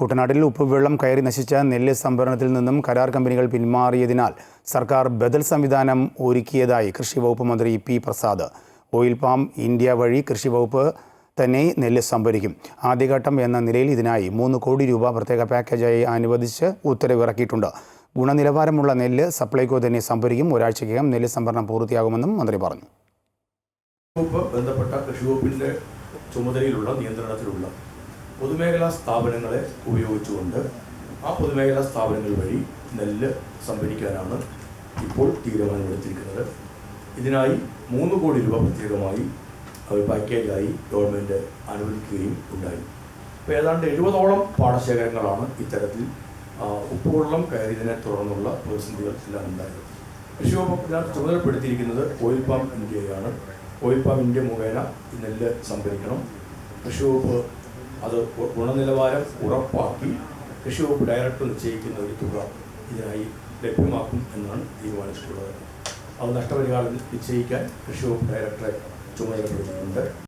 കുട്ടനാട്ടിൽ ഉപ്പുവെള്ളം കയറി നശിച്ച നെല്ല് സംഭരണത്തിൽ നിന്നും കരാർ കമ്പനികൾ പിന്മാറിയതിനാൽ സർക്കാർ ബദൽ സംവിധാനം ഒരുക്കിയതായി കൃഷി വകുപ്പ് മന്ത്രി P Prasad. Oil palm India വഴി കൃഷി വകുപ്പ് തന്നെ നെല്ല് സംഭരിക്കും. ആദ്യഘട്ടം എന്ന നിലയിൽ ഇതിനായി മൂന്ന് കോടി രൂപ പ്രത്യേക പാക്കേജായി അനുവദിച്ച് ഉത്തരവിറക്കിയിട്ടുണ്ട് ഗുണനിലവാരമുള്ള നെല്ല് സപ്ലൈകോ തന്നെ സംഭരിക്കും. ഒരാഴ്ചയ്ക്കകം നെല്ല് സംഭരണം പൂർത്തിയാകുമെന്നും മന്ത്രി പറഞ്ഞു. ബന്ധപ്പെട്ട കൃഷി വകുപ്പിന്റെ ചുമതലയിലുള്ള നിയന്ത്രണത്തിലുള്ള പൊതുമേഖലാ സ്ഥാപനങ്ങളെ ഉപയോഗിച്ചുകൊണ്ട് ആ പൊതുമേഖലാ സ്ഥാപനങ്ങൾ വഴി നെല്ല് സംഭരിക്കാനാണ് ഇപ്പോൾ തീരുമാനമെടുത്തിരിക്കുന്നത്. ഇതിനായി മൂന്ന് കോടി രൂപ പ്രത്യേകമായി ഒരു പാക്കേജായി ഗവൺമെന്റ് അനുവദിക്കുകയും ഉണ്ടായി. അപ്പോൾ ഏതാണ്ട് എഴുപതോളം പാടശേഖരങ്ങളാണ് ഇത്തരത്തിൽ ഉപ്പുവെള്ളം കയറിയതിനെ തുടർന്നുള്ള പ്രതിസന്ധികൾ എല്ലാം ഉണ്ടായത്. കൃഷി വകുപ്പ് ചുമതലപ്പെടുത്തിയിരിക്കുന്നത് ഓയിൽ പാം ഇന്ത്യയാണ് ഓയിൽ പാം ഇന്ത്യ മുഖേന നെല്ല് സംഭരിക്കണം. കൃഷി വകുപ്പ് അത് ഗുണനിലവാരം ഉറപ്പാക്കി കൃഷി വകുപ്പ് ഡയറക്ടർ നിശ്ചയിക്കുന്ന ഒരു തുക ഇതിനായി ലഭ്യമാക്കും എന്നാണ് തീരുമാനിച്ചിട്ടുള്ളത്. അത് നഷ്ടപരിഹാരം നിശ്ചയിക്കാൻ കൃഷി വകുപ്പ് ഡയറക്ടറെ ചുമതലപ്പെടുത്തിയിട്ടുണ്ട്.